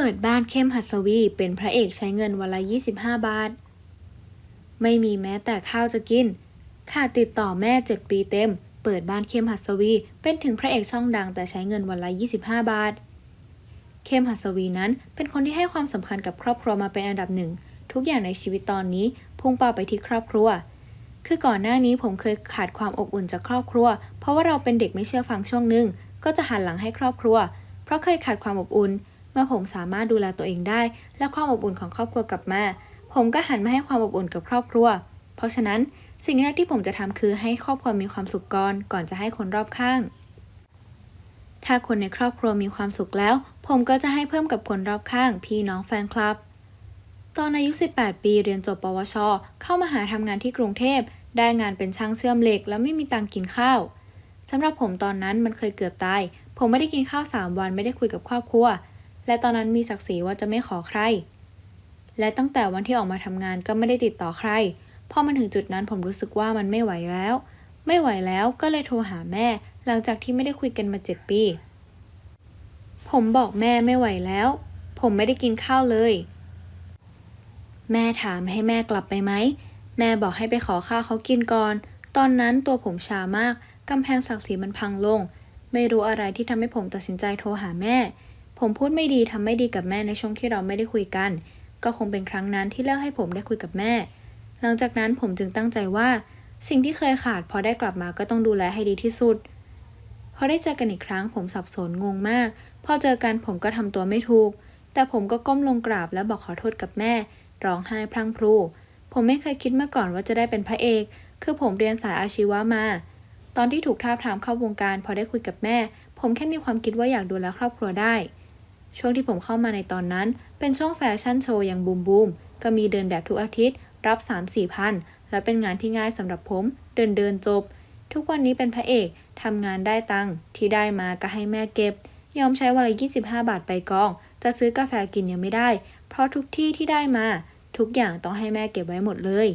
ปิดบ้านเข้มหัสวี เป็นพระเอกใช้เงินวันละ25 บาท ไม่มีแม้แต่ข้าวจะกิน ขาดติดต่อแม่ 7 ปีเต็ม เปิดบ้านเข้มหัสวี เป็นถึงพระเอกช่องดังแต่ใช้เงินวันละ25 บาท เข้มหัสวีนั้นเป็นคนที่ให้ความสำคัญกับครอบครัวมาเป็นอันดับหนึ่ง ทุกอย่างในชีวิตตอนนี้พุ่งเป้าไปที่ครอบครัว คือก่อนหน้านี้ผมเคยขาดความอบอุ่นจากครอบครัว เพราะว่าเราเป็นเด็กไม่เชื่อฟังช่วงหนึ่งก็จะหันหลังให้ครอบครัว เพราะเคยขาดความอบอุ่น เมื่อผมสามารถดูแลตัวเองได้ และความอบอุ่นของครอบครัวกลับมา ผมก็หันมาให้ความอบอุ่นกับครอบครัว เพราะฉะนั้นสิ่งแรกที่ผมจะทำคือให้ครอบครัวมีความสุขก่อนก่อนจะให้คนรอบข้าง ถ้าคนในครอบครัวมีความสุขแล้ว ผมก็จะให้เพิ่มกับคนรอบข้าง พี่น้องแฟนคลับ ตอนอายุ 18 ปีเรียนจบปวช เข้ามาหาทำงานที่กรุงเทพ ได้งานเป็นช่างเชื่อมเหล็ก แล้วไม่มีตังค์กินข้าวสำหรับผมตอนนั้นมันเคยเกือบตาย ผมไม่ได้กินข้าว 3 วันไม่ได้คุยกับครอบครัว และตอนนั้นมีศักดิ์ศรีว่าจะไม่ขอใคร และตั้งแต่วันที่ออกมาทำงานก็ไม่ได้ติดต่อใคร พอมันถึงจุดนั้นผมรู้สึกว่ามันไม่ไหวแล้ว ไม่ไหวแล้วก็เลยโทรหาแม่ หลังจากที่ไม่ได้คุยกันมา7ปี ผมบอกแม่ไม่ไหวแล้ว ผมไม่ได้กินข้าวเลย แม่ถามให้แม่กลับไปไหม แม่บอกให้ไปขอข้าวเขากินก่อน ตอนนั้นตัวผมชามากกำแพงศักดิ์ศรีมันพังลง ไม่รู้อะไรที่ทำให้ผมตัดสินใจโทรหาแม่ ผมพูดไม่ดีทำไม่ดีกับแม่ในช่วงที่เราไม่ได้คุยกัน ก็คงเป็นครั้งนั้นที่เลือกให้ผมได้คุยกับแม่ หลังจากนั้นผมจึงตั้งใจว่า สิ่งที่เคยขาดพอได้กลับมาก็ต้องดูแลให้ดีที่สุด พอได้เจอกันอีกครั้งผมสับสนงงมาก พอเจอกันผมก็ทำตัวไม่ถูก แต่ผมก็ก้มลงกราบและบอกขอโทษกับแม่ ร้องไห้พลังพรู ผมไม่เคยคิดมาก่อนว่าจะได้เป็นพระเอก คือผมเรียนสายอาชีวะมา ตอนที่ถูกท้าทามเข้าวงการ พอได้คุยกับแม่ ผมแค่มีความคิดว่าอยากดูแลครอบครัวได้ ช่วงที่ผมเข้ามาในตอนนั้น เป็นช่วงแฟชั่นโชว์อย่างบูมบูมก็มีเดินแบบทุกอาทิตย์ รับ 3-4พัน และเป็นงานที่ง่ายสำหรับผม เดินเดินจบ ทุกวันนี้เป็นพระเอกทำงานได้ตังค์ที่ได้มาก็ให้แม่เก็บ ยอมใช้วันละ 25 บาทไปกอง จะซื้อกาแฟกินยังไม่ได้ เพราะทุกที่ที่ได้มา ทุกอย่างต้องให้แม่เก็บไว้หมดเลย